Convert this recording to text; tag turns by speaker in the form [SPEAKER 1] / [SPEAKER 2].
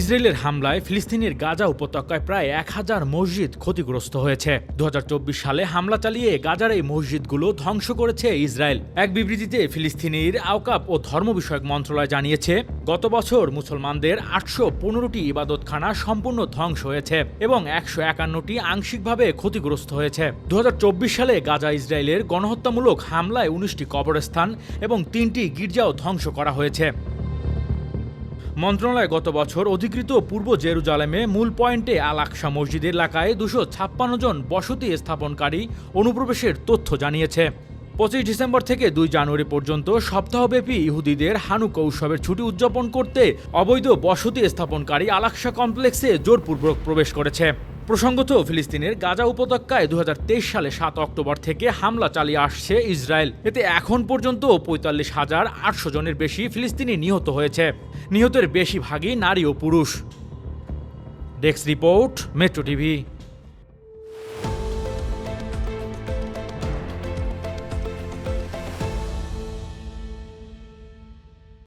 [SPEAKER 1] ইসরায়েলের হামলায় ফিলিস্তিনের গাজা উপত্যকায় প্রায় এক হাজার মসজিদ ক্ষতিগ্রস্ত হয়েছে। দুহাজার চব্বিশ সালে হামলা চালিয়ে গাজার এই মসজিদগুলো ধ্বংস করেছে ইসরায়েল। এক বিবৃতিতে ফিলিস্তিনির আওকাপ ও ধর্ম বিষয়ক মন্ত্রণালয় জানিয়েছে, গত বছর মুসলমানদের আটশো পনেরোটি ইবাদতখানা সম্পূর্ণ ধ্বংস হয়েছে এবং একশো একান্নটি আংশিকভাবে ক্ষতিগ্রস্ত হয়েছে। দুহাজার চব্বিশ সালে গাজা ইসরায়েলের গণহত্যামূলক হামলায় উনিশটি কবরস্থান এবং তিনটি গির্জাও ধ্বংস করা হয়েছে। মন্ত্রণালয় গত বছর অধিকৃত পূর্ব জেরুজালেমে মূল পয়েন্টে আল আকসা মসজিদ এলাকায় দুশো ছাপ্পান্ন জন বসতি স্থাপনকারী অনুপ্রবেশের তথ্য জানিয়েছে। পঁচিশ ডিসেম্বর থেকে দুই জানুয়ারি পর্যন্ত সপ্তাহব্যাপী ইহুদিদের হানুকা উৎসবের ছুটি উদযাপন করতে অবৈধ বসতি স্থাপনকারী আলাকসা কমপ্লেক্সে জোরপূর্বক প্রবেশ করেছে। প্রসঙ্গত, ফিলিস্তিনের গাজা উপত্যকায় দু হাজার তেইশ সালে সাত অক্টোবর থেকে হামলা চালিয়ে আসছে ইসরায়েল। এতে এখন পর্যন্ত পঁয়তাল্লিশ হাজার আটশো জনের বেশি ফিলিস্তিনি নিহত হয়েছে। নিহতের বেশিরভাগই নারী ও পুরুষ। Desk report, Metro TV.